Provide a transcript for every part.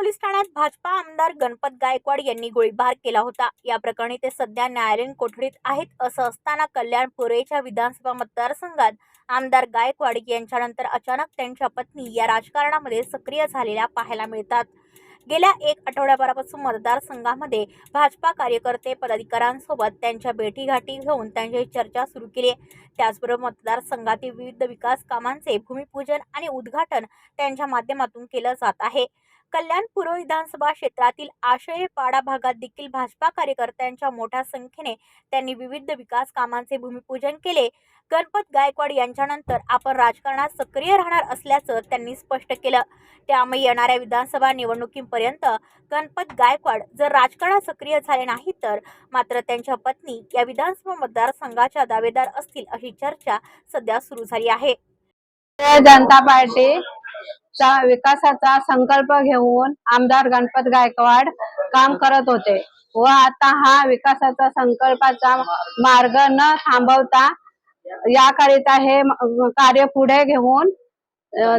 Police ठाण्यात भाजपा आमदार गणपत गायकवाड यांनी गोळीबार केला होता. या प्रकरणी ते सध्या न्यायालयीन कोठडीत आहेत असं असताना कल्याण पुरेच्या विधानसभा मतदारसंघात आमदार गायकवाड यांच्यानंतर अचानक त्यांच्या पत्नी या राजकारणामध्ये सक्रिय झालेल्या पाहायला मिळतात. गेल्या एक आठवड्याभरापासून मतदारसंघामध्ये भाजपा कार्यकर्ते पदाधिकाऱ्यांसोबत त्यांच्या भेटीगाठी घेऊन त्यांची चर्चा सुरू केली. त्याचबरोबर मतदारसंघातील विविध विकास कामांचे भूमिपूजन आणि उद्घाटन त्यांच्या माध्यमातून केलं जात आहे. कल्याण पूर्व विधानसभा क्षेत्रातील आशय पाडा भागात देखील भाजपा कार्यकर्त्यांच्या मोठ्या संख्येने त्यांनी विविध विकास कामांचे भूमिपूजन केले. गणपत गायकवाड यांच्यानंतर आपण राजकारणात सक्रिय राहणार असल्याचं त्यांनी स्पष्ट केलं. त्यामुळे येणाऱ्या विधानसभा निवडणुकीपर्यंत गणपत गायकवाड जर राजकारणात सक्रिय झाले नाही तर मात्र त्यांच्या पत्नी या विधानसभा मतदारसंघाच्या दावेदार असतील अशी चर्चा सध्या सुरू झाली आहे. जनता पार्टी. पार्टीचा विकासाचा संकल्प घेऊन आमदार गणपत गायकवाड काम करत होते व आता हा विकासाचा संकल्पाचा मार्ग न थांबवता याकरिता हे कार्य पुढे घेऊन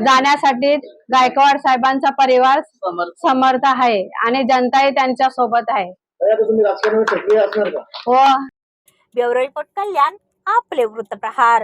जाण्यासाठी गायकवाड साहेबांचा परिवार समर्थ. आहे आणि जनताही त्यांच्यासोबत आहे. आता तुम्ही राजकारणात सक्रिय असणार का? व ब्युरो रिपोर्ट कल्याण आपले वृत्तप्रहार.